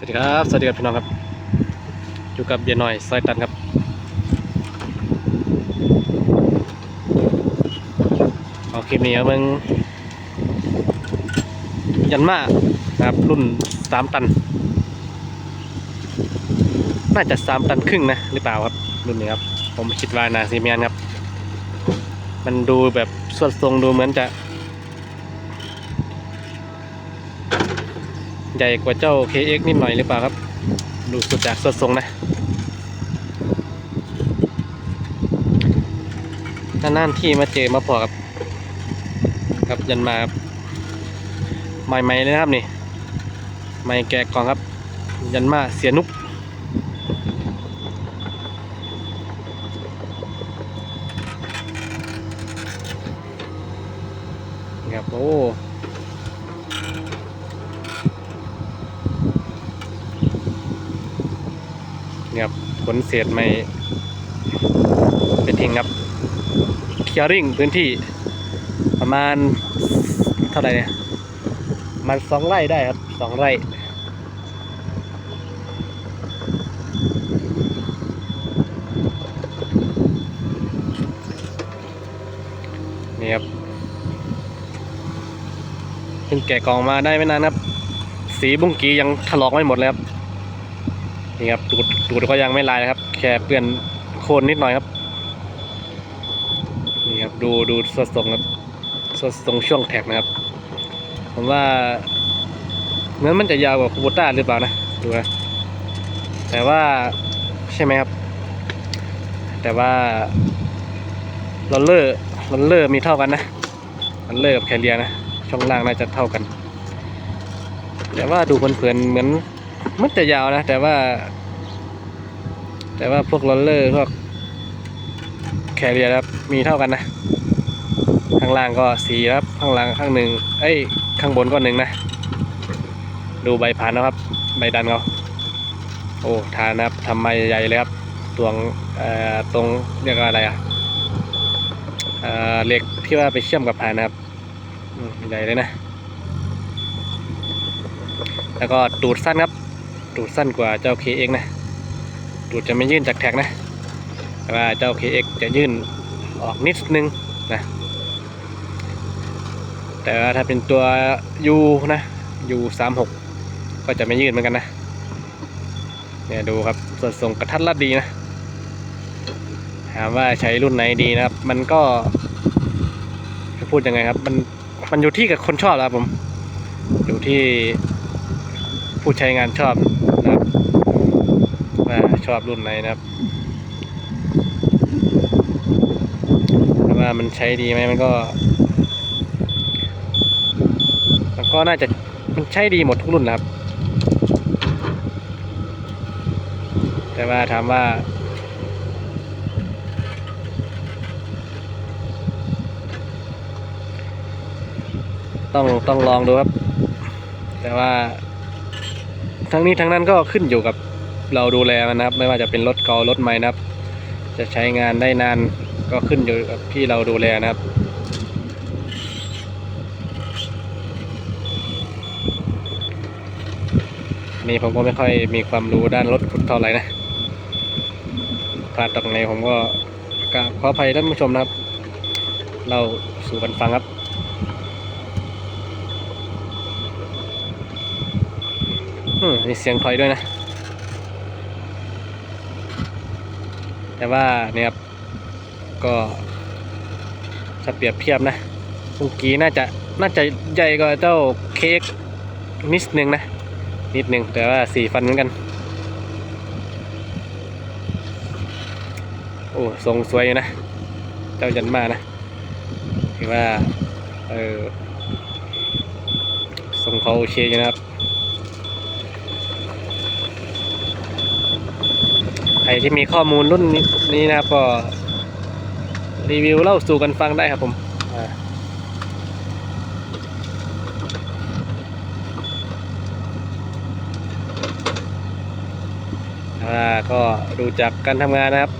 สวัสดีครับ สวัสดีครับพี่น้องครับ อยู่กับเบียร์หน่อยซอยตันครับ เอาคลิปนี้เอาเบิ่งยันมานะครับ รุ่นสามตัน น่าจะสามตันครึ่งนะ หรือเปล่าครับ รุ่นนี้ครับ ผมคิดว่านาซีเมียนครับ มันดูแบบส่วนทรงดูเหมือนจะ ใหญ่กว่าเจ้า KX นิดหน่อยหรือเปล่าครับ ดูสุดจากส่วนทรงนะนานที่มาเจอมาพอกับ ครับยันมาใหม่ๆเลยนะครับนี่ใหม่แกะกล่องครับ ยันมาเสียนุกครับโอ้ ครับขนเศษไม่เป็นทิ้งครับเคลียริ่งพื้นที่ประมาณเท่าไหร่เนี่ยมันสองไร่ได้ครับสองไร่นี่ครับเพิ่งแกะกล่องมาได้ไม่นานครับ สีบุ้งกียังถลอกไม่หมดเลยครับนี่ครับตูด ตูดก็ยังไม่ลายนะครับ แค่เปื้อนโคนนิดหน่อยครับ นี่ครับดูดูสดทรงครับสดทรงช่วงแท็กนะครับ ผมว่าเหมือนมันจะยาวกว่าคูโบต้าหรือเปล่านะดูนะแต่ว่าใช่ไหมครับ แต่ว่าลอนเลอร์ลอนเลอร์มีเท่ากันนะลอนเลอร์กับแคเรียนะ ช่องล่างน่าจะเท่ากัน แต่ว่าดูเพลินๆเหมือนมันจะยาวนะ แต่ว่า แต่ว่าพวกลอนเลอร์พวกแคเรียครับมีเท่ากันนะ ข้างล่างก็สีครับ ข้างล่างข้างหนึ่งเอ้ย ข้างบนก็หนึ่งนะ ดูใบพันนะครับ ใบดันเขาโอ้ทานนะครับทำมาใหญ่เลยครับตวงเอ่อตรงเรียกว่าอะไรอะเอ่อเหล็กที่ว่าไปเชื่อมกับผ่านนะครับใหญ่เลยนะ แล้วก็ตูดสั้นครับ ตูดสั้นกว่าเจ้า KX นะ ตูดจะไม่ยื่นจากแท็กนะ แต่ว่าเจ้า KX จะยื่นออกนิดนึงนะ แต่ว่าถ้าเป็นตัว U นะ U 3 6ก็จะไม่ยื่นเหมือนกันนะ เนี่ยดูครับส่วนทรงกระทัดรัดดีนะ ถามว่าใช้รุ่นไหนดีนะครับ มันก็จะพูดยังไงครับ มันมันอยู่ที่กับคนชอบแล้วครับผม อยู่ที่ผู้ใช้งานชอบ ว่าชอบรุ่นไหนนะครับแต่ว่ามันใช้ดีไหมมันก็ มันก็น่าจะมันใช้ดีหมดทุกรุ่นนะครับ แต่ว่าถามว่าต้องต้องลองดูครับ แต่ว่าทั้งนี้ทั้งนั้นก็ขึ้นอยู่กับ เราดูแลมันนะครับ ไม่ว่าจะเป็นรถเก่ารถใหม่นะครับ จะใช้งานได้นานก็ขึ้นอยู่กับที่เราดูแลนะครับนี่ผมก็ไม่ค่อยมีความรู้ด้านรถเท่าไหร่นะพลาดตรงไหนผมก็กราบขออภัยท่านผู้ชมนะครับ เราสู่กันฟังครับอืมมีเสียงถอยด้วยนะ แต่ว่าเนี่ยครับก็ถ้าเปรียบเทียบนะเมื่อกี้น่าจะน่าจะใหญ่กว่าเจ้าเค้กนิดนึงนะ นิดนึงแต่ว่าสี่ฟันเหมือนกัน โอ้ทรงสวยอยู่นะ เจ้ายันมานะถือว่า เออทรงเขาโอเคอยู่นะครับ ใค รที่มีข้อมูลรุ่นนี้นี้นะครับก็รีวิวเล่าสู่กันฟังได้ครับผมอ่าอ่าก็ดูจากการทำงานนะครับ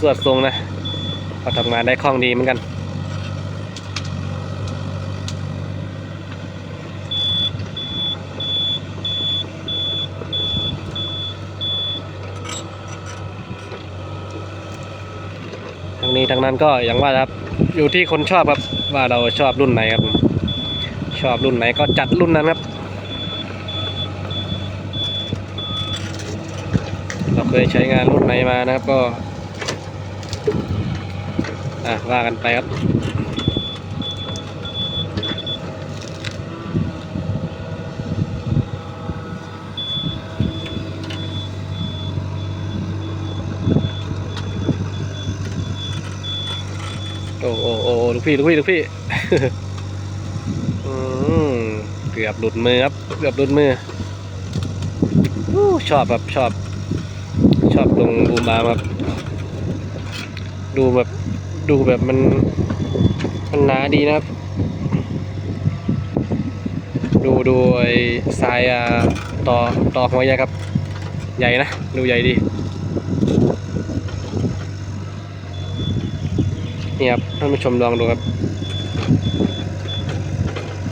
สวดทรงนะก็ทำงานได้คล่องดีเหมือนกันั้งนี้ทั้งนั้นก็อย่างว่าครับอยู่ที่คนชอบครับว่าเราชอบรุ่นไหนครับชอบรุ่นไหนก็จัดรุ่นนั้นครับ เราเคยใช้งานรุ่นไหนมานะครับก็อะว่ากันไปครับ โอ้โอ้โอ้โอ้ลูก พี่ลูกพี่ลูกพี่เกือบหลุดมือครับ เกือบหลุดมือชอบครับชอบ ชอบตรงบูมบามครับ ดูแบบดูแบบมันมันหนาดีนะครับ ดูดูไอ้ทรายอะต่อต่อหัวใหญ่ครับ ใหญ่นะ ดูใหญ่ดี นี่ครับท่านผู้ชมลองดูครับ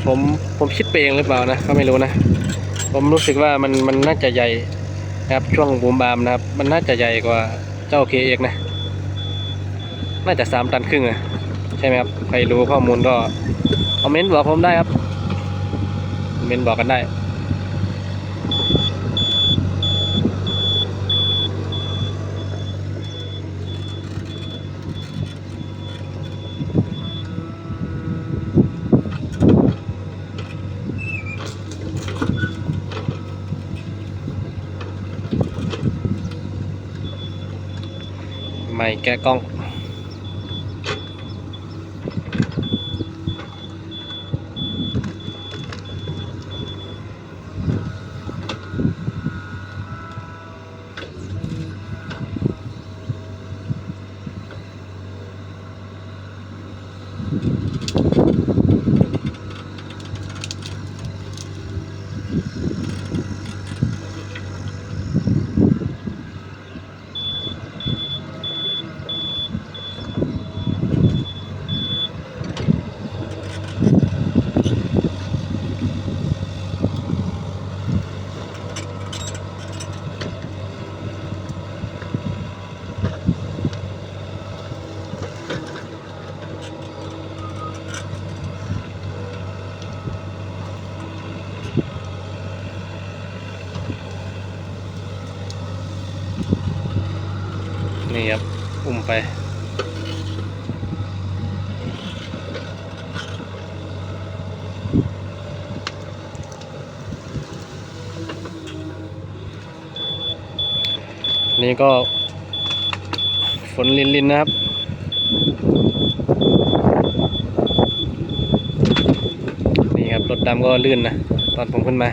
ผมผมคิดไปเองหรือเปล่านะก็ไม่รู้นะ ผมรู้สึกว่ามันมันน่าจะใหญ่นะครับช่วงบูมบามนะครับ มันน่าจะใหญ่กว่าเจ้าเคเอกนะ น่าจะสามตันครึ่งอะใช่ไหมครับ ใครรู้ข้อมูลก็คอมเมนต์บอกผมได้ครับคอมเมนต์บอกกันได้ ไม่แนี่ครับ อุ้มไป นี่ก็ ฝนลินลินๆนะครับนี่ครับรถดำก็ลื่นนะ ตอนผมขึ้นมา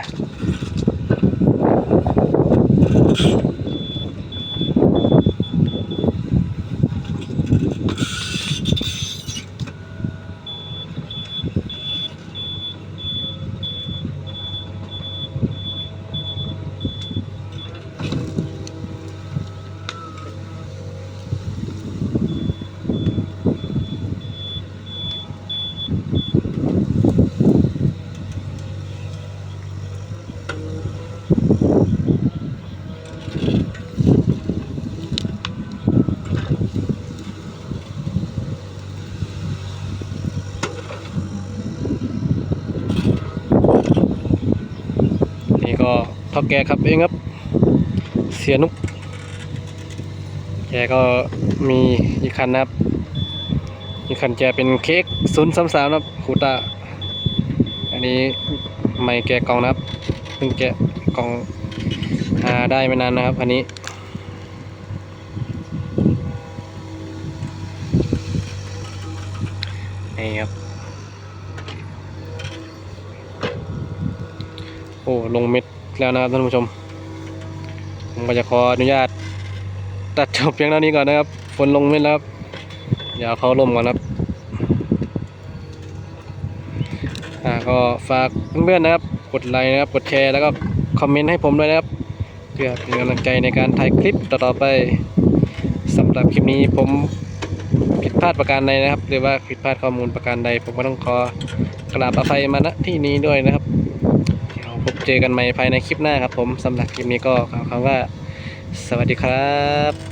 ก็เท่าแกขับเองครับ เสียนุกแกก็มีอีกคันนะครับ อีกคันแกเป็นเค้กศูนย์สามสามนะครับคูตาอันนี้ไม่แกกล่องนะครับเพิ่งแกกล่องหาได้ไม่นานนะครับ อันนี้นี่ครับ โอ้ลงเม็ดแล้วนะครับท่านผู้ชม ผมก็จะขออนุญาต ตัดจบเพียงเท่านี้ก่อนนะครับฝนลงเม็ดแล้วครับเดี๋ยวเขาลมก่อนครับอ่าก็ฝากเพื่อนๆนะครับ กดไลค์นะครับ กดแชร์แล้วก็คอมเมนต์ให้ผมด้วยนะครับ เพื่อเป็นกำลังใจในการถ่ายคลิปต่อๆไปสำหรับคลิปนี้ผมผิดพลาดประการใดนะครับ หรือว่าผิดพลาดข้อมูลประการใด ผมก็ต้องขอกราบอภัยมาณที่นี้ด้วยนะครับ เจอกันใหม่ภายในคลิปหน้าครับผมสำหรับคลิปนี้ก็ขอคำว่า สวัสดีครับ